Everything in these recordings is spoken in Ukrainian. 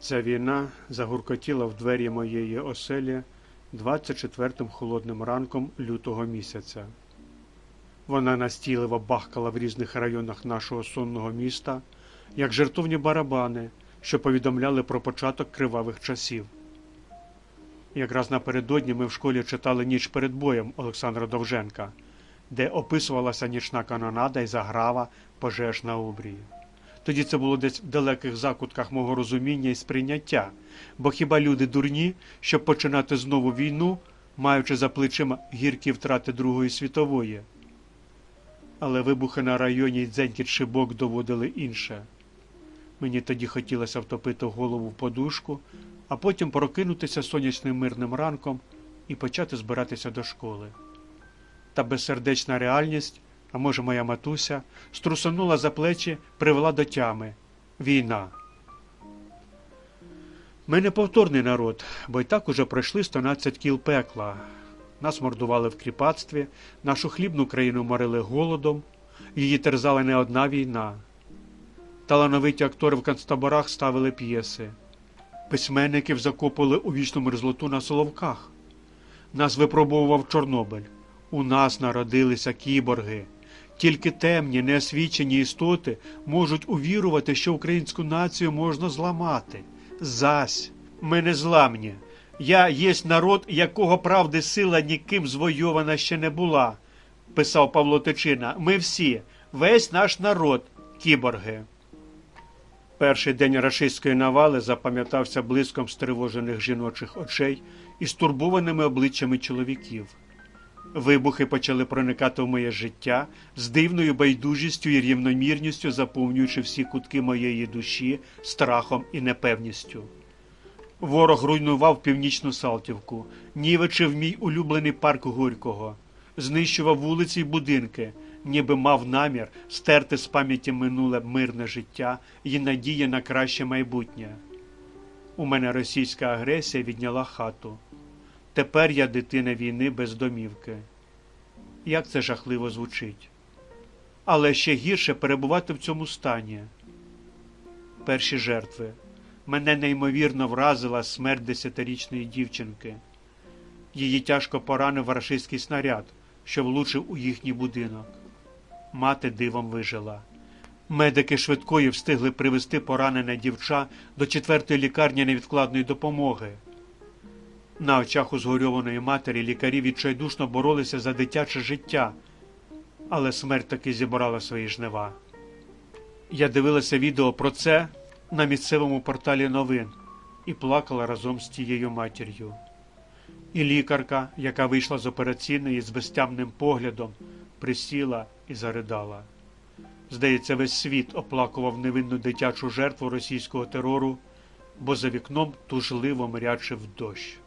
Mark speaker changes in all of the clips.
Speaker 1: Ця війна загуркотіла в двері моєї оселі 24-м холодним ранком лютого місяця. Вона настійливо бахкала в різних районах нашого сонного міста, як жертовні барабани, що повідомляли про початок кривавих часів. Якраз напередодні ми в школі читали ніч перед боєм Олександра Довженка, де описувалася нічна канонада і заграва пожеж на обрії. Тоді це було десь в далеких закутках мого розуміння і сприйняття, бо хіба люди дурні, щоб починати знову війну, маючи за плечима гіркі втрати Другої світової? Але вибухи на районі й дзенькіт шибок доводили інше. Мені тоді хотілося втопити голову в подушку, а потім прокинутися сонячним мирним ранком і почати збиратися до школи. Та безсердечна реальність, а може моя матуся, струсонула за плечі, привела до тями війна. Ми не повторний народ, бо й так уже пройшли 112 кіл пекла. Нас мордували в кріпацтві, нашу хлібну країну морили голодом, її терзала не одна війна. Талановиті актори в концтаборах ставили п'єси. Письменників закопували у вічну мерзлоту на соловках. Нас випробовував Чорнобиль. У нас народилися кіборги. Тільки темні, неосвічені істоти можуть увірувати, що українську націю можна зламати. Зась, ми не зламні. Я єсть народ, якого правди сила ніким звойована ще не була, писав Павло Тичина. Ми всі, весь наш народ, кіборги. Перший день рашистської навали запам'ятався блиском стривожених жіночих очей і стурбованими обличчями чоловіків. Вибухи почали проникати в моє життя з дивною байдужістю і рівномірністю, заповнюючи всі кутки моєї душі страхом і непевністю. Ворог руйнував північну Салтівку, нівечив мій улюблений парк Горького, знищував вулиці й будинки, ніби мав намір стерти з пам'яті минуле мирне життя і надія на краще майбутнє. У мене російська агресія відняла хату. Тепер я дитина війни без домівки. Як це жахливо звучить. Але ще гірше перебувати в цьому стані. Перші жертви. Мене неймовірно вразила смерть десятирічної дівчинки. Її тяжко поранив рашистський снаряд, що влучив у їхній будинок. Мати дивом вижила. Медики швидкої встигли привезти поранене дівча до четвертої лікарні невідкладної допомоги. На очах у матері лікарі відчайдушно боролися за дитяче життя, але смерть таки зібрала свої жнива. Я дивилася відео про це на місцевому порталі новин і плакала разом з тією матір'ю. І лікарка, яка вийшла з операційної з безтямним поглядом, присіла і заридала. Здається, весь світ оплакував невинну дитячу жертву російського терору, бо за вікном тужливо мрячив дощ.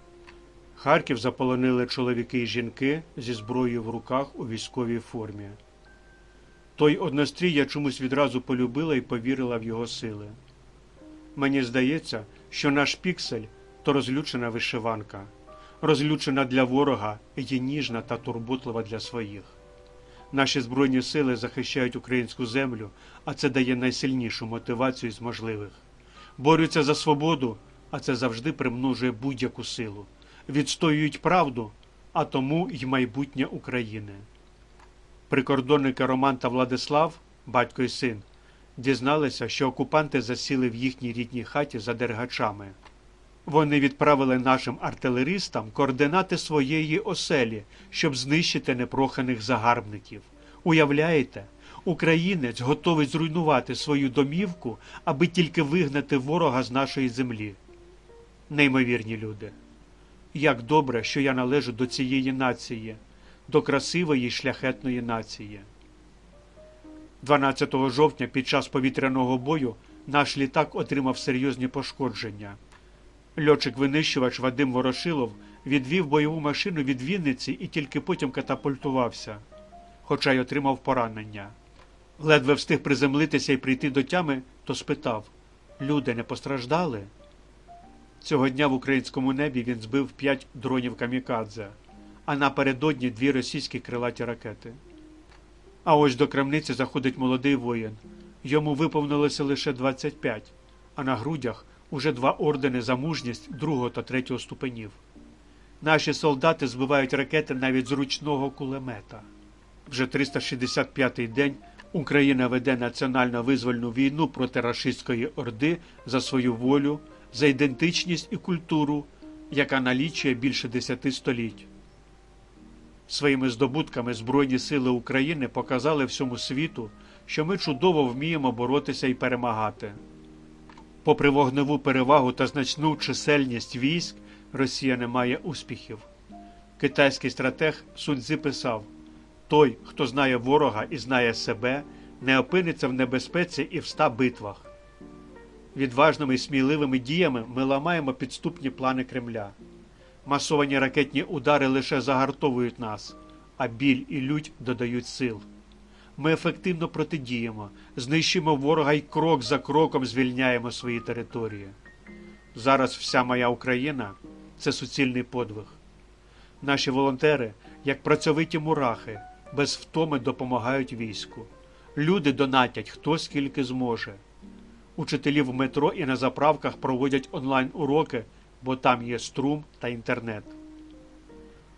Speaker 1: Харків заполонили чоловіки і жінки зі зброєю в руках у військовій формі. Той однострій я чомусь відразу полюбила і повірила в його сили. Мені здається, що наш піксель то розлючена вишиванка, розлючена для ворога і ніжна та турботлива для своїх. Наші збройні сили захищають українську землю, а це дає найсильнішу мотивацію з можливих. Борються за свободу, а це завжди примножує будь-яку силу. Відстоюють правду, а тому й майбутнє України. Прикордонники Роман та Владислав, батько і син, дізналися, що окупанти засіли в їхній рідній хаті за дергачами. Вони відправили нашим артилеристам координати своєї оселі, щоб знищити непроханих загарбників. Уявляєте, українець готовий зруйнувати свою домівку, аби тільки вигнати ворога з нашої землі. Неймовірні люди. Як добре, що я належу до цієї нації, до красивої й шляхетної нації. 12 жовтня під час повітряного бою наш літак отримав серйозні пошкодження. Льотчик-винищувач Вадим Ворошилов відвів бойову машину від Вінниці і тільки потім катапультувався, хоча й отримав поранення. Ледве встиг приземлитися і прийти до тями, то спитав Люди не постраждали? Цього дня в українському небі він збив п'ять дронів камікадзе, а напередодні дві російські крилаті ракети. А ось до крамниці заходить молодий воїн. Йому виповнилося лише 25, а на грудях уже два ордени за мужність другого та третього ступенів. Наші солдати збивають ракети навіть з ручного кулемета. Вже 365-й день Україна веде національно визвольну війну проти рашистської орди за свою волю, за ідентичність і культуру, яка налічує більше десяти століть. Своїми здобутками Збройні сили України показали всьому світу, що ми чудово вміємо боротися і перемагати. Попри вогневу перевагу та значну чисельність військ, Росія не має успіхів. Китайський стратег Сунь писав: той, хто знає ворога і знає себе, не опиниться в небезпеці і в ста битвах. Відважними і сміливими діями ми ламаємо підступні плани Кремля. Масовані ракетні удари лише загартовують нас, а біль і лють додають сил. Ми ефективно протидіємо, знищуємо ворога і крок за кроком звільняємо свої території. Зараз вся моя Україна це суцільний подвиг. Наші волонтери, як працьовиті мурахи, без втоми допомагають війську. Люди донатять хто скільки зможе. Учителі в метро і на заправках проводять онлайн-уроки, бо там є струм та інтернет.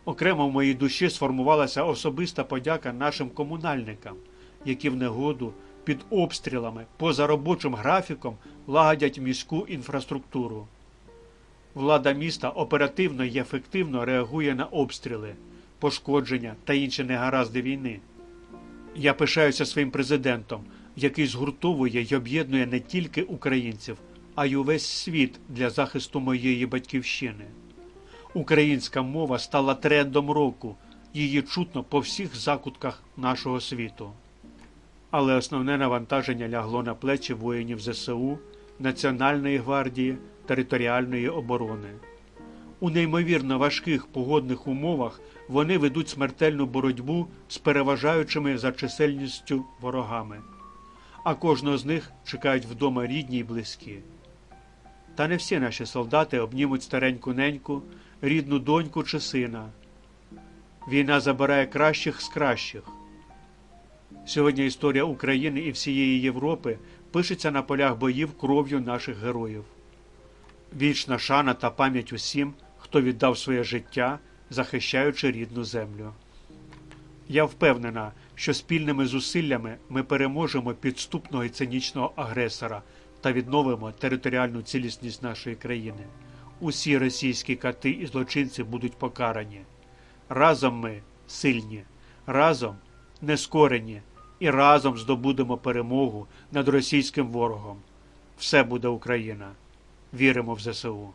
Speaker 1: Окремо в моїй душі сформувалася особиста подяка нашим комунальникам, які в негоду під обстрілами поза робочим графіком лагодять міську інфраструктуру. Влада міста оперативно і ефективно реагує на обстріли, пошкодження та інші негаразди війни. Я пишаюся своїм президентом, який згуртовує й об'єднує не тільки українців, а й увесь світ для захисту моєї батьківщини. Українська мова стала трендом року, її чутно по всіх закутках нашого світу. Але основне навантаження лягло на плечі воїнів ЗСУ, Національної гвардії, територіальної оборони. У неймовірно важких погодних умовах вони ведуть смертельну боротьбу з переважаючими за чисельністю ворогами, а кожного з них чекають вдома рідні й близькі. Та не всі наші солдати обнімуть стареньку неньку, рідну доньку чи сина. Війна забирає кращих з кращих. Сьогодні історія України і всієї Європи пишеться на полях боїв кров'ю наших героїв. Вічна шана та пам'ять усім, хто віддав своє життя, захищаючи рідну землю. Я впевнена, що спільними зусиллями ми переможемо підступного і цинічного агресора та відновимо територіальну цілісність нашої країни. Усі російські кати і злочинці будуть покарані. Разом ми сильні, разом нескорені і разом здобудемо перемогу над російським ворогом. Все буде Україна. Віримо в ЗСУ.